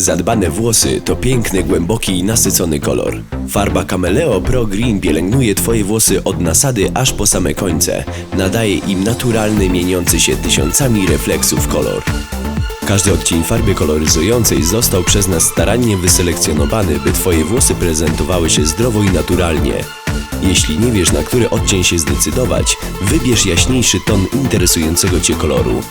Zadbane włosy to piękny, głęboki i nasycony kolor. Farba Cameleo Pro Green pielęgnuje Twoje włosy od nasady aż po same końce. Nadaje im naturalny, mieniący się tysiącami refleksów kolor. Każdy odcień farby koloryzującej został przez nas starannie wyselekcjonowany, by Twoje włosy prezentowały się zdrowo i naturalnie. Jeśli nie wiesz, na który odcień się zdecydować, wybierz jaśniejszy ton interesującego Cię koloru.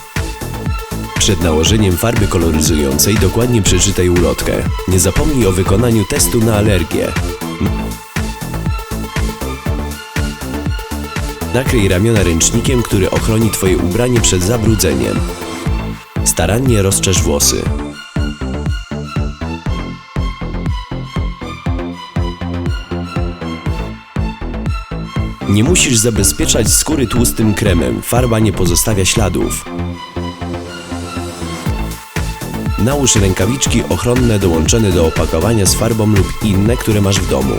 Przed nałożeniem farby koloryzującej dokładnie przeczytaj ulotkę. Nie zapomnij o wykonaniu testu na alergię. Nakryj ramiona ręcznikiem, który ochroni Twoje ubranie przed zabrudzeniem. Starannie rozczesz włosy. Nie musisz zabezpieczać skóry tłustym kremem, farba nie pozostawia śladów. Nałóż rękawiczki ochronne dołączone do opakowania z farbą lub inne, które masz w domu.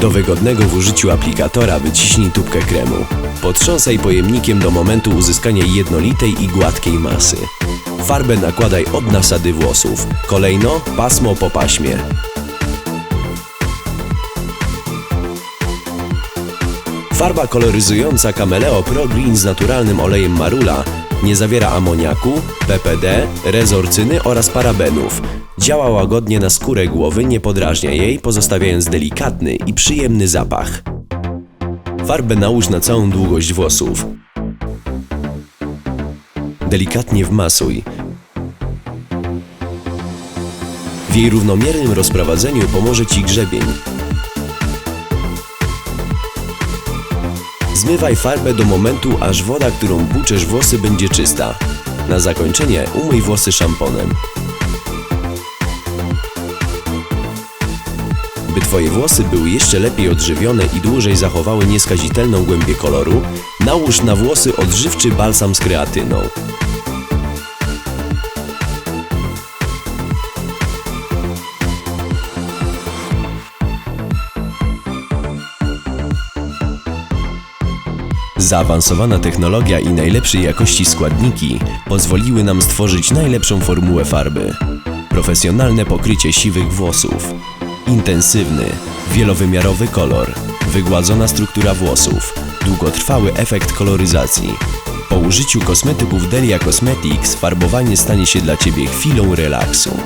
Do wygodnego w użyciu aplikatora wyciśnij tubkę kremu. Potrząsaj pojemnikiem do momentu uzyskania jednolitej i gładkiej masy. Farbę nakładaj od nasady włosów. Kolejno pasmo po paśmie. Farba koloryzująca Cameleo Pro Green z naturalnym olejem marula nie zawiera amoniaku, PPD, rezorcyny oraz parabenów. Działa łagodnie na skórę głowy, nie podrażnia jej, pozostawiając delikatny i przyjemny zapach. Farbę nałóż na całą długość włosów. Delikatnie wmasuj. W jej równomiernym rozprowadzeniu pomoże Ci grzebień. Zmywaj farbę do momentu, aż woda, którą płuczesz włosy będzie czysta. Na zakończenie umyj włosy szamponem. By Twoje włosy były jeszcze lepiej odżywione i dłużej zachowały nieskazitelną głębię koloru, nałóż na włosy odżywczy balsam z kreatyną. Zaawansowana technologia i najlepszej jakości składniki pozwoliły nam stworzyć najlepszą formułę farby. Profesjonalne pokrycie siwych włosów. Intensywny, wielowymiarowy kolor. Wygładzona struktura włosów. Długotrwały efekt koloryzacji. Po użyciu kosmetyków Delia Cosmetics farbowanie stanie się dla Ciebie chwilą relaksu.